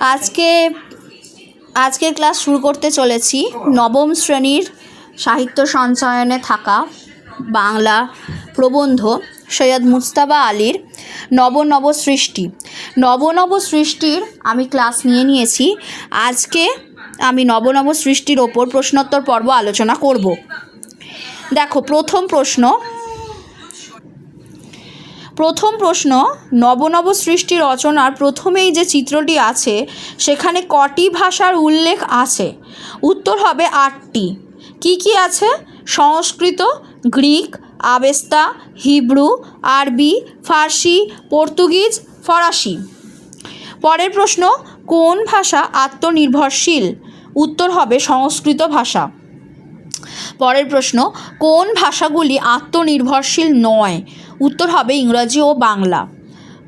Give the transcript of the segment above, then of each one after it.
আজকে, আজকের ক্লাস শুরু করতে চলেছি। নবম শ্রেণির সাহিত্য সঞ্চয়নে থাকা বাংলা প্রবন্ধ সৈয়দ মুস্তাবা আলীর নব নব সৃষ্টি। নব নব সৃষ্টির আমি ক্লাস নিয়ে নিয়েছি। আজকে আমি নব নব সৃষ্টির ওপর প্রশ্নোত্তর পর্ব আলোচনা করব। দেখো, প্রথম প্রশ্ন প্রথম প্রশ্ন, নবনব সৃষ্টি রচনার প্রথমেই যে চিত্রটি আছে, সেখানে কটি ভাষার উল্লেখ আছে? উত্তর হবে আটটি। কি কি আছে? সংস্কৃত, গ্রিক, আবেস্তা, হিব্রু, আরবি, ফার্সি, পর্তুগিজ, ফরাসি। পরের প্রশ্ন, কোন ভাষা আত্মনির্ভরশীল? উত্তর হবে সংস্কৃত ভাষা। পরের প্রশ্ন, কোন ভাষাগুলি আত্মনির্ভরশীল নয়? উত্তর হবে ইংরাজি ও বাংলা।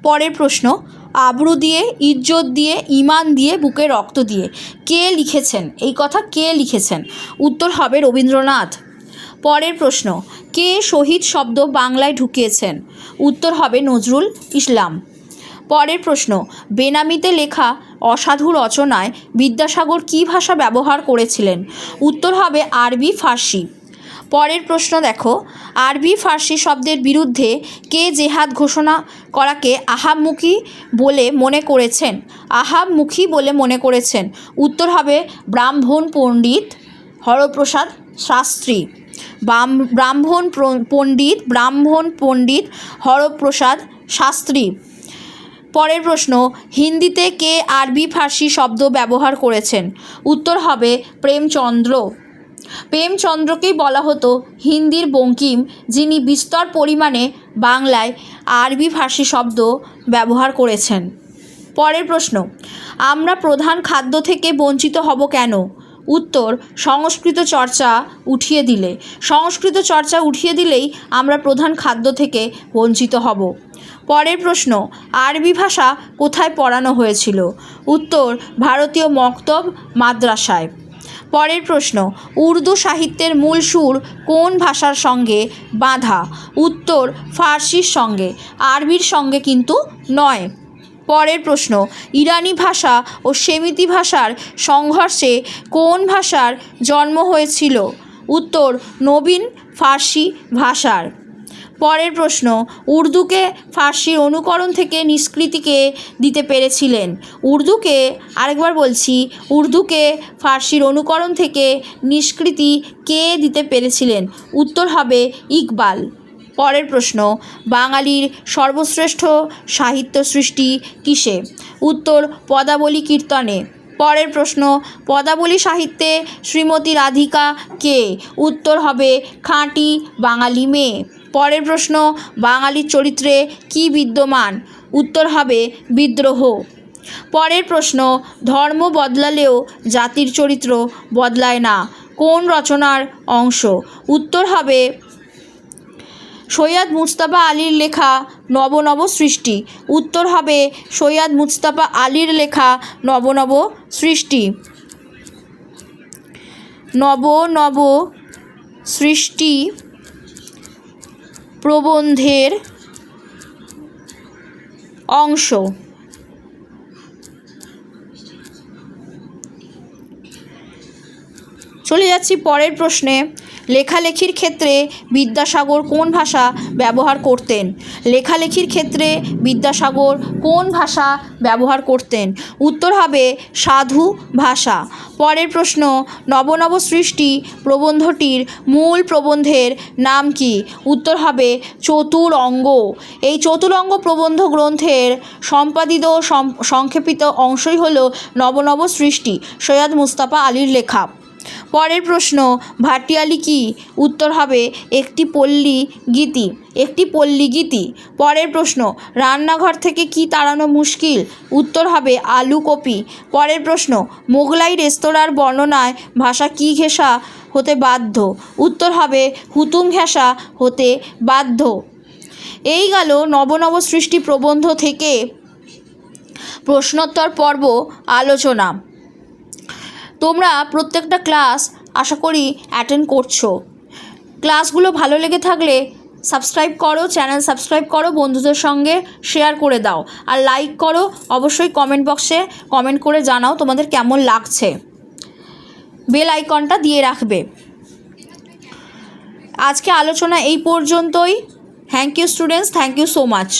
পরের প্রশ্ন, আবরু দিয়ে, ইজ্জত দিয়ে ইমান দিয়ে, বুকে রক্ত দিয়ে। কে লিখেছেন? এই কথা কে লিখেছেন? উত্তর হবে রবীন্দ্রনাথ। পরের প্রশ্ন, কে শহীদ শব্দ বাংলায় ঢুকিয়েছেন? উত্তর হবে নজরুল ইসলাম। পরের প্রশ্ন, বেনামিতে লেখা অসাধু রচনায় বিদ্যাসাগর কী ভাষা ব্যবহার করেছিলেন? উত্তর হবে আরবি ফার্সি। পরের প্রশ্ন দেখো, আরবি ফার্সি শব্দের বিরুদ্ধে কে জেহাদ ঘোষণা করাকে আহাবমুখী বলে মনে করেছেন? আহাবমুখী বলে মনে করেছেন। উত্তর হবে ব্রাহ্মণ পণ্ডিত হরপ্রসাদ শাস্ত্রী। ব্রাহ্মণ পণ্ডিত ব্রাহ্মণ পণ্ডিত হরপ্রসাদ শাস্ত্রী। পরের প্রশ্ন, হিন্দিতে কে আরবি ফার্সি শব্দ ব্যবহার করেছেন? উত্তর হবে প্রেমচন্দ্র। প্রেমচন্দ্রকেই বলা হতো হিন্দির বঙ্কিম, যিনি বিস্তর পরিমাণে বাংলায় আরবি ফার্সি শব্দ ব্যবহার করেছেন। পরের প্রশ্ন, আমরা প্রধান খাদ্য থেকে বঞ্চিত হব কেন? উত্তর, সংস্কৃত চর্চা উঠিয়ে দিলে। সংস্কৃত চর্চা উঠিয়ে দিলেই আমরা প্রধান খাদ্য থেকে বঞ্চিত হব। পরের প্রশ্ন, আরবি ভাষা কোথায় পড়ানো হয়েছিল? উত্তর, ভারতীয় মক্তব মাদ্রাসায়। পরের প্রশ্ন, উর্দু সাহিত্যের মূল সুর কোন ভাষার সঙ্গে বাঁধা? উত্তর, ফার্সির সঙ্গে। আরবির সঙ্গে কিন্তু নয়। পরের প্রশ্ন, ইরানি ভাষা ও সেমিতি ভাষার সংঘর্ষে কোন ভাষার জন্ম হয়েছিল? উত্তর, নবীন ফার্সি ভাষার। পরের প্রশ্ন, উর্দুকে ফার্সির অনুকরণ থেকে নিষ্কৃতিকে দিতে পেরেছিলেন? উর্দুকে, আরেকবার বলছি, উর্দুকে ফার্সির অনুকরণ থেকে নিষ্কৃতি কে দিতে পেরেছিলেন? উত্তর হবে ইকবাল। পরের প্রশ্ন, বাঙালির সর্বশ্রেষ্ঠ সাহিত্য সৃষ্টি কিসে? উত্তর, পদাবলী কীর্তনে। পরের প্রশ্ন, পদাবলী সাহিত্যে শ্রীমতী রাধিকা কে? উত্তর হবে, খাঁটি বাঙালি মেয়ে। পরের প্রশ্ন, বাঙালির চরিত্রে কি বিদ্যমান? উত্তর হবে, বিদ্রোহ। পরের প্রশ্ন, ধর্ম বদলালেও জাতির চরিত্র বদলায় না। কোন রচনার অংশ? উত্তর হবে সৈয়দ মুস্তাফা আলীর লেখা নব নব সৃষ্টি। উত্তর হবে সৈয়দ মুস্তাফা আলীর লেখা নব নব সৃষ্টি। নব নব সৃষ্টি প্রবন্ধের অংশ। চলে যাচ্ছি পরের প্রশ্নে। লেখালেখির ক্ষেত্রে বিদ্যাসাগর কোন ভাষা ব্যবহার করতেন? লেখালেখির ক্ষেত্রে বিদ্যাসাগর কোন ভাষা ব্যবহার করতেন? উত্তর হবে সাধু ভাষা। পরের প্রশ্ন নবনব সৃষ্টি প্রবন্ধটির মূল প্রবন্ধের নাম কি? উত্তর হবে চতুরঙ্গ। এই চতুরঙ্গ প্রবন্ধ গ্রন্থের সম্পাদিত সংক্ষেপিত অংশই হল নবনব সৃষ্টি সৈয়দ মুস্তাফা আলীর লেখা। পরের প্রশ্ন, ভাটিয়ালি কি? উত্তর হবে, একটি পল্লী গীতি, একটি পল্লী গীতি। পরের প্রশ্ন, রান্নাঘর থেকে কি তাড়ানো মুশকিল? উত্তর হবে, আলু কপি। পরের প্রশ্ন, মোগলাই রেস্তোরাঁর বর্ণনায় ভাষা কি ঘেঁষা হতে বাধ্য? উত্তর হবে, হুতুম ঘেঁষা হতে বাধ্য। এই গেল নবনব সৃষ্টি প্রবন্ধ থেকে প্রশ্নোত্তর পর্ব আলোচনা। তোমরা প্রত্যেকটা ক্লাস আশা করি অ্যাটেন্ড করছ। ক্লাসগুলো ভালো লেগে থাকলে সাবস্ক্রাইব করো চ্যানেল সাবস্ক্রাইব করো, বন্ধুদের সঙ্গে শেয়ার করে দাও। আর লাইক করো, অবশ্যই কমেন্ট বক্সে কমেন্ট করে জানাও তোমাদের কেমন লাগছে। বেল আইকনটা দিয়ে রাখবে। আজকে আলোচনা এই পর্যন্তই। Thank you students thank you so much